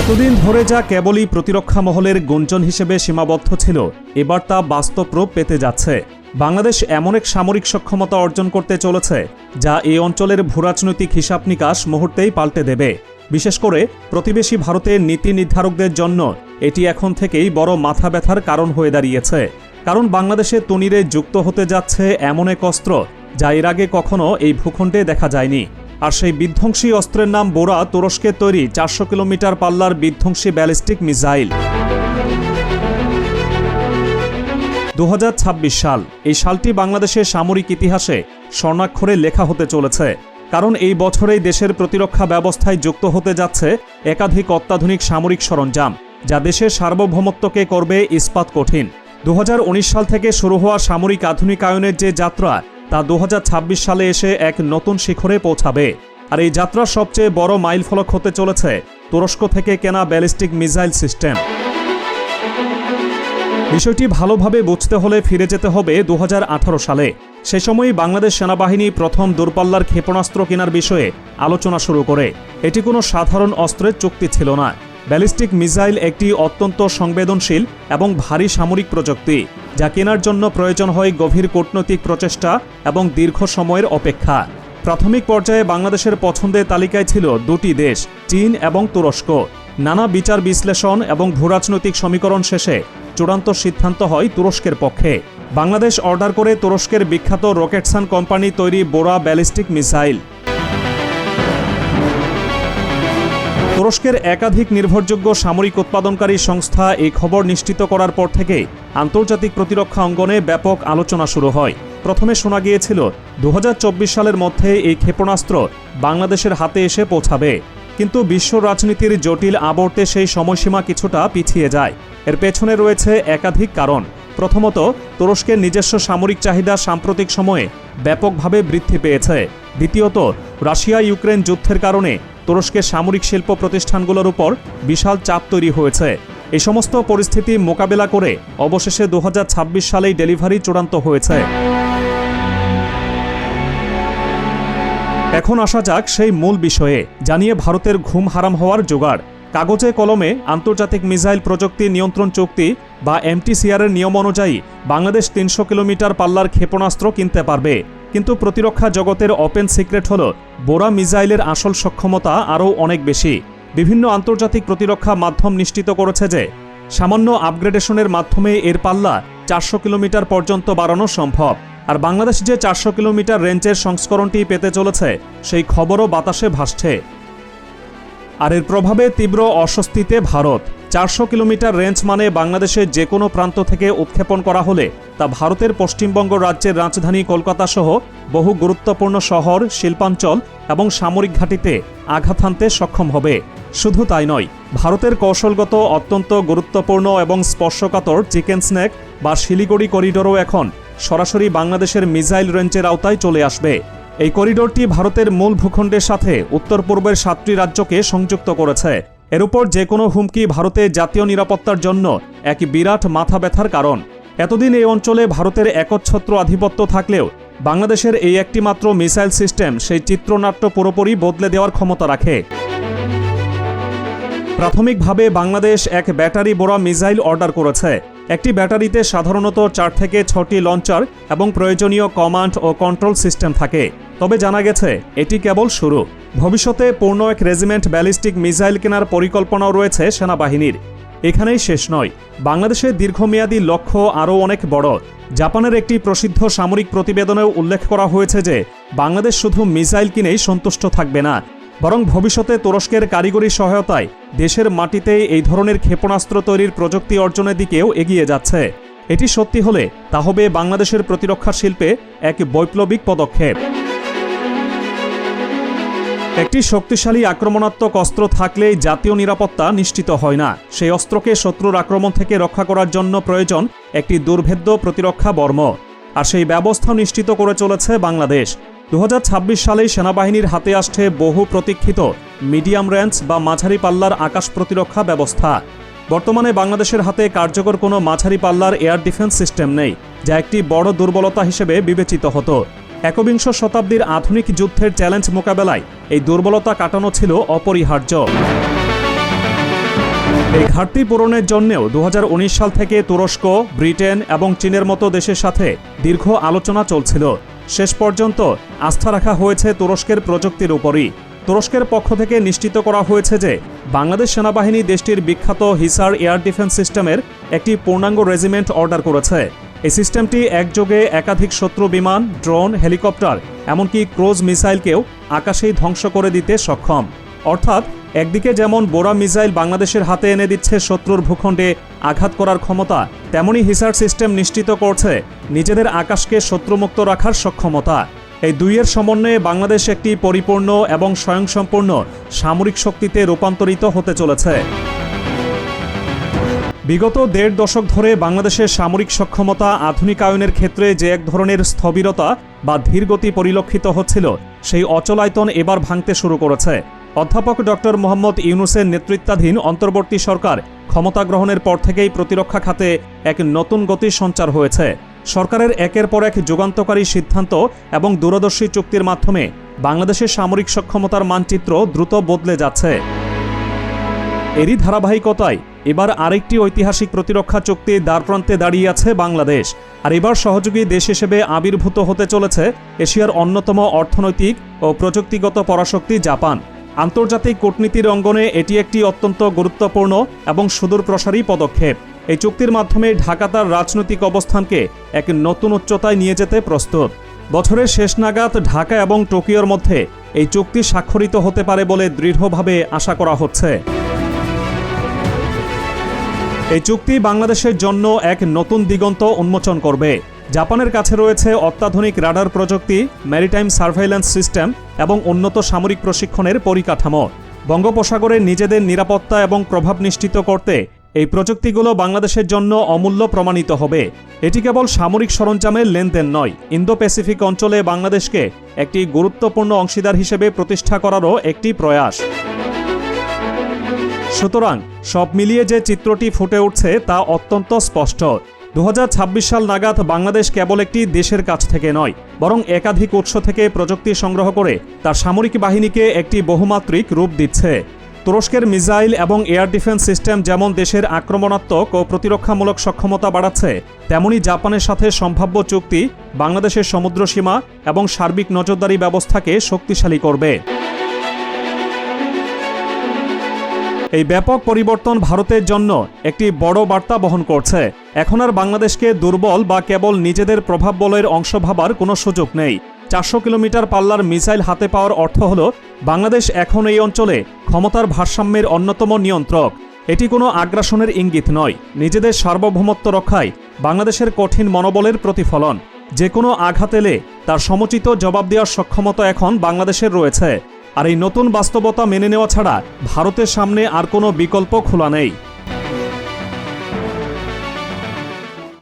এতদিন ধরে যা কেবলই প্রতিরক্ষা মহলের গুঞ্জন হিসেবে সীমাবদ্ধ ছিল, এবার তা বাস্তব রূপ পেতে যাচ্ছে। বাংলাদেশ এমন এক সামরিক সক্ষমতা অর্জন করতে চলেছে, যা এই অঞ্চলের ভূরাজনৈতিক হিসাব নিকাশ মুহূর্তেই পাল্টে দেবে। বিশেষ করে, প্রতিবেশী ভারতের নীতি নির্ধারকদের জন্য এটি এখন থেকেই বড় মাথা ব্যথার কারণ হয়ে দাঁড়িয়েছে। কারণ বাংলাদেশে তনিরে যুক্ত হতে যাচ্ছে এমন এক অস্ত্র, যা এর আগে কখনো এই ভূখণ্ডে দেখা যায়নি। আর সেই বিধ্বংসী অস্ত্রের নাম বোরা তুরস্কের তৈরি চারশো কিলোমিটার পাল্লার বিধ্বংসী ব্যালিস্টিক মিসাইল। দু হাজার ছাব্বিশ সাল এই সালটি বাংলাদেশের সামরিক ইতিহাসে স্বর্ণাক্ষরে লেখা হতে চলেছে। কারণ এই বছরেই দেশের প্রতিরক্ষা ব্যবস্থায় যুক্ত হতে যাচ্ছে একাধিক অত্যাধুনিক সামরিক সরঞ্জাম, যা দেশের সার্বভৌমত্বকে করবে ইস্পাত কঠিন। দু হাজার উনিশ সাল থেকে শুরু হওয়া সামরিক আধুনিকায়নের যে যাত্রা তা দু হাজার ছাব্বিশ সালে এসে এক নতুন শিখরে পৌঁছাবে। আর এই যাত্রার সবচেয়ে বড় মাইলফলক হতে চলেছে তুরস্ক থেকে কেনা ব্যালিস্টিক মিসাইল সিস্টেম। বিষয়টি ভালোভাবে বুঝতে হলে ফিরে যেতে হবে দু হাজার আঠারো সালে। সে সময়ই বাংলাদেশ সেনাবাহিনী প্রথম দূরপাল্লার ক্ষেপণাস্ত্র কেনার বিষয়ে আলোচনা শুরু করে। এটি কোনো সাধারণ অস্ত্রের চুক্তি ছিল না। ব্যালিস্টিক মিসাইল একটি অত্যন্ত সংবেদনশীল এবং ভারী সামরিক প্রযুক্তি, যা কেনার জন্য প্রয়োজন হয় গভীর কূটনৈতিক প্রচেষ্টা এবং দীর্ঘ সময়ের অপেক্ষা। প্রাথমিক পর্যায়ে বাংলাদেশের পছন্দের তালিকায় ছিল দুটি দেশ, চীন এবং তুরস্ক। নানা বিচার বিশ্লেষণ এবং ভূরাজনৈতিক সমীকরণ শেষে চূড়ান্ত সিদ্ধান্ত হয় তুরস্কের পক্ষে। বাংলাদেশ অর্ডার করে তুরস্কের বিখ্যাত রকেটসান কোম্পানি তৈরি বোরা ব্যালিস্টিক মিসাইল। তুরস্কের একাধিক নির্ভরযোগ্য সামরিক উৎপাদনকারী সংস্থা এই খবর নিশ্চিত করার পর থেকে আন্তর্জাতিক প্রতিরক্ষা অঙ্গনে ব্যাপক আলোচনা শুরু হয়। প্রথমে শোনা গিয়েছিল দু হাজার চব্বিশ সালের মধ্যে এই ক্ষেপণাস্ত্র বাংলাদেশের হাতে এসে পৌঁছাবে। কিন্তু বিশ্ব রাজনীতির জটিল আবর্তে সেই সময়সীমা কিছুটা পিছিয়ে যায়। এর পেছনে রয়েছে একাধিক কারণ। প্রথমত, তুরস্কের নিজস্ব সামরিক চাহিদা সাম্প্রতিক সময়ে ব্যাপকভাবে বৃদ্ধি পেয়েছে। দ্বিতীয়ত রাশিয়া ইউক্রেন যুদ্ধের কারণে তুরস্কের সামরিক শিল্প প্রতিষ্ঠানগুলোর উপর বিশাল চাপ তৈরি হয়েছে। এই সমস্ত পরিস্থিতি মোকাবেলা করে অবশেষে দু হাজার ছাব্বিশ সালেই ডেলিভারি চূড়ান্ত হয়েছে। এখন আসা যাক সেই মূল বিষয়ে, জানিয়ে ভারতের ঘুম হারাম হওয়ার জোগাড়। কাগজে কলমে আন্তর্জাতিক মিসাইল প্রযুক্তি নিয়ন্ত্রণ চুক্তি বা এমটিসিআরের নিয়ম অনুযায়ী বাংলাদেশ তিনশো কিলোমিটার পাল্লার ক্ষেপণাস্ত্র কিনতে পারবে। কিন্তু প্রতিরক্ষা জগতের ওপেন সিক্রেট হল, বোরা মিজাইলের আসল সক্ষমতা আরও অনেক বেশি। বিভিন্ন আন্তর্জাতিক প্রতিরক্ষা মাধ্যম নিশ্চিত করেছে যে, সামান্য আপগ্রেডেশনের মাধ্যমে এর পাল্লা চারশো কিলোমিটার পর্যন্ত বাড়ানো সম্ভব। আর বাংলাদেশ যে চারশো কিলোমিটার রেঞ্জের সংস্করণটি পেতে চলেছে, সেই খবরও বাতাসে ভাসছে। আর এর প্রভাবে তীব্র অস্বস্তিতে ভারত। চারশো কিলোমিটার রেঞ্জ মানে বাংলাদেশের যে কোনো প্রান্ত থেকে উৎক্ষেপণ করা হলে তা ভারতের পশ্চিমবঙ্গ রাজ্যের রাজধানী কলকাতা সহ বহু গুরুত্বপূর্ণ শহর, শিল্পাঞ্চল এবং সামরিক ঘাঁটিতে আঘাত হানতে সক্ষম হবে। শুধু তাই নয়, ভারতের কৌশলগত অত্যন্ত গুরুত্বপূর্ণ এবং স্পর্শকাতর চিকেন স্ন্যাক বা শিলিগুড়ি করিডোরও এখন সরাসরি বাংলাদেশের মিসাইল রেঞ্জের আওতায় চলে আসবে। এই করিডোরটি ভারতের মূল ভূখণ্ডের সাথে উত্তর পূর্বের সাতটি রাজ্যকে সংযুক্ত করেছে। এর উপর যে কোনো হুমকি ভারতের জাতীয় নিরাপত্তার জন্য এক বিরাট মাথা ব্যথার কারণ। এতদিন এই অঞ্চলে ভারতের একচ্ছত্র আধিপত্য থাকলেও বাংলাদেশের এই একটি মাত্র মিসাইল সিস্টেম সেই চিত্রনাট্য পুরোপুরি বদলে দেওয়ার ক্ষমতা রাখে। প্রাথমিকভাবে বাংলাদেশ এক ব্যাটারি বোড়া মিসাইল অর্ডার করেছে। একটি ব্যাটারিতে সাধারণত চার থেকে ছটি লঞ্চার এবং প্রয়োজনীয় কমান্ড ও কন্ট্রোল সিস্টেম থাকে। তবে জানা গেছে, এটি কেবল শুরু। ভবিষ্যতে পূর্ণ এক রেজিমেন্ট ব্যালিস্টিক মিসাইল কেনার পরিকল্পনাও রয়েছে সেনাবাহিনীর। এখানেই শেষ নয়। বাংলাদেশের দীর্ঘমেয়াদী লক্ষ্য আরও অনেক বড়। জাপানের একটি প্রসিদ্ধ সামরিক প্রতিবেদনেও উল্লেখ করা হয়েছে যে, বাংলাদেশ শুধু মিসাইল কিনেই সন্তুষ্ট থাকবে না বরং ভবিষ্যতে তুরস্কের কারিগরি সহায়তায় দেশের মাটিতে এই ধরনের ক্ষেপণাস্ত্র তৈরির প্রযুক্তি অর্জনের দিকেও এগিয়ে যাচ্ছে। এটি সত্যি হলে তা হবে বাংলাদেশের প্রতিরক্ষা শিল্পে এক বৈপ্লবিক পদক্ষেপ। একটি শক্তিশালী আক্রমণাত্মক অস্ত্র থাকলেই জাতীয় নিরাপত্তা নিশ্চিত হয় না। সেই অস্ত্রকে শত্রুর আক্রমণ থেকে রক্ষা করার জন্য প্রয়োজন একটি দুর্ভেদ্য প্রতিরক্ষা বর্ম। আর সেই ব্যবস্থা নিশ্চিত করে চলেছে বাংলাদেশ। দু হাজার ছাব্বিশ সালেই সেনাবাহিনীর হাতে আসছে বহু প্রতীক্ষিত মিডিয়াম রেঞ্জ বা মাঝারি পাল্লার আকাশ প্রতিরক্ষা ব্যবস্থা। বর্তমানে বাংলাদেশের হাতে কার্যকর কোনো মাঝারি পাল্লার এয়ার ডিফেন্স সিস্টেম নেই, যা একটি বড় দুর্বলতা হিসেবে বিবেচিত হতো। একবিংশ শতাব্দীর আধুনিক যুদ্ধের চ্যালেঞ্জ মোকাবেলায় এই দুর্বলতা কাটানো ছিল অপরিহার্য। এই ঘাটতি পূরণের জন্যেও দু হাজার উনিশ সাল থেকে তুরস্ক, ব্রিটেন এবং চীনের মতো দেশের সাথে দীর্ঘ আলোচনা চলছিল। শেষ পর্যন্ত আস্থা রাখা হয়েছে তুরস্কের প্রযুক্তির উপরই। তুরস্কের পক্ষ থেকে নিশ্চিত করা হয়েছে যে বাংলাদেশ সেনাবাহিনী দেশটির বিখ্যাত হিসার এয়ার ডিফেন্স সিস্টেমের একটি পূর্ণাঙ্গ রেজিমেন্ট অর্ডার করেছে। এই সিস্টেমটি একযোগে একাধিক শত্রু বিমান, ড্রোন, হেলিকপ্টার, এমনকি ক্রোজ মিসাইলকেও আকাশেই ধ্বংস করে দিতে সক্ষম। অর্থাৎ, একদিকে যেমন বোরা মিসাইল বাংলাদেশের হাতে এনে দিচ্ছে শত্রুর ভূখণ্ডে আঘাত করার ক্ষমতা, তেমনি হিসার সিস্টেম নিশ্চিত করছে নিজেদের আকাশকে শত্রুমুক্ত রাখার সক্ষমতা। এই দুইয়ের সমন্বয়ে বাংলাদেশ একটি পরিপূর্ণ এবং স্বয়ংসম্পূর্ণ সামরিক শক্তিতে রূপান্তরিত হতে চলেছে। বিগত দেড় দশক ধরে বাংলাদেশের সামরিক সক্ষমতা আধুনিকায়নের ক্ষেত্রে যে এক ধরনের স্থবিরতা বা ধীরগতি পরিলক্ষিত হচ্ছিল, সেই অচলায়তন এবার ভাঙতে শুরু করেছে। অধ্যাপক ডক্টর মোহাম্মদ ইউনুসের নেতৃত্বাধীন অন্তর্বর্তী সরকার ক্ষমতা গ্রহণের পর থেকেই প্রতিরক্ষা খাতে এক নতুন গতির সঞ্চার হয়েছে। সরকারের একের পর এক যুগান্তকারী সিদ্ধান্ত এবং দূরদর্শী চুক্তির মাধ্যমে বাংলাদেশের সামরিক সক্ষমতার মানচিত্র দ্রুত বদলে যাচ্ছে। এরই ধারাবাহিকতায় এবার আরেকটি ঐতিহাসিক প্রতিরক্ষা চুক্তি দ্বারপ্রান্তে দাঁড়িয়ে আছে বাংলাদেশ। আর এবার সহযোগী দেশ হিসেবে আবির্ভূত হতে চলেছে এশিয়ার অন্যতম অর্থনৈতিক ও প্রযুক্তিগত পরাশক্তি জাপান। আন্তর্জাতিক কূটনীতির অঙ্গনে এটি একটি অত্যন্ত গুরুত্বপূর্ণ এবং সুদূরপ্রসারী পদক্ষেপ। এই চুক্তির মাধ্যমে ঢাকা তার রাজনৈতিক অবস্থানকে এক নতুন উচ্চতায় নিয়ে যেতে প্রস্তুত। বছরের শেষ নাগাদ ঢাকা এবং টোকিওর মধ্যে এই চুক্তি স্বাক্ষরিত হতে পারে বলে দৃঢ়ভাবে আশা করা হচ্ছে। এই চুক্তি বাংলাদেশের জন্য এক নতুন দিগন্ত উন্মোচন করবে। জাপানের কাছে রয়েছে অত্যাধুনিক রাডার প্রযুক্তি ম্যারিটাইম সার্ভেইল্যান্স সিস্টেম এবং উন্নত সামরিক প্রশিক্ষণের পরিকাঠামো। বঙ্গোপসাগরে নিজেদের নিরাপত্তা এবং প্রভাব নিশ্চিত করতে এই প্রযুক্তিগুলো বাংলাদেশের জন্য অমূল্য প্রমাণিত হবে। এটি কেবল সামরিক সরঞ্জামের লেনদেন নয় ইন্দো প্যাসিফিক অঞ্চলে বাংলাদেশকে একটি গুরুত্বপূর্ণ অংশীদার হিসেবে প্রতিষ্ঠা করারও একটি প্রয়াস। সুতরাং সব মিলিয়ে যে চিত্রটি ফুটে উঠছে তা অত্যন্ত স্পষ্ট। দু হাজার ছাব্বিশ সাল নাগাদ বাংলাদেশ কেবল একটি দেশের কাছ থেকে নয়, বরং একাধিক উৎস থেকে প্রযুক্তি সংগ্রহ করে তার সামরিক বাহিনীকে একটি বহুমাত্রিক রূপ দিচ্ছে। তুরস্কের মিসাইল এবং এয়ার ডিফেন্স সিস্টেম যেমন দেশের আক্রমণাত্মক ও প্রতিরক্ষামূলক সক্ষমতা বাড়াচ্ছে, তেমনি জাপানের সাথে সম্ভাব্য চুক্তি বাংলাদেশের সমুদ্রসীমা এবং সার্বিক নজরদারি ব্যবস্থাকে শক্তিশালী করবে। এই ব্যাপক পরিবর্তন ভারতের জন্য একটি বড় বার্তা বহন করছে। এখন আর বাংলাদেশকে দুর্বল বা কেবল নিজেদের প্রভাব বলয়ের অংশ ভাবার কোনো সুযোগ নেই। চারশো কিলোমিটার পাল্লার মিসাইল হাতে পাওয়ার অর্থ হল, বাংলাদেশ এখন এই অঞ্চলে ক্ষমতার ভারসাম্যের অন্যতম নিয়ন্ত্রক। এটি কোনো আগ্রাসনের ইঙ্গিত নয়। নিজেদের সার্বভৌমত্ব রক্ষায় বাংলাদেশের কঠিন মনোবলের প্রতিফলন। যে কোনো আঘাত এলে তার সমুচিত জবাব দেওয়ার সক্ষমতা এখন বাংলাদেশের রয়েছে। আর এই নতুন বাস্তবতা মেনে নেওয়া ছাড়া ভারতের সামনে আর কোনো বিকল্প খোলা নেই।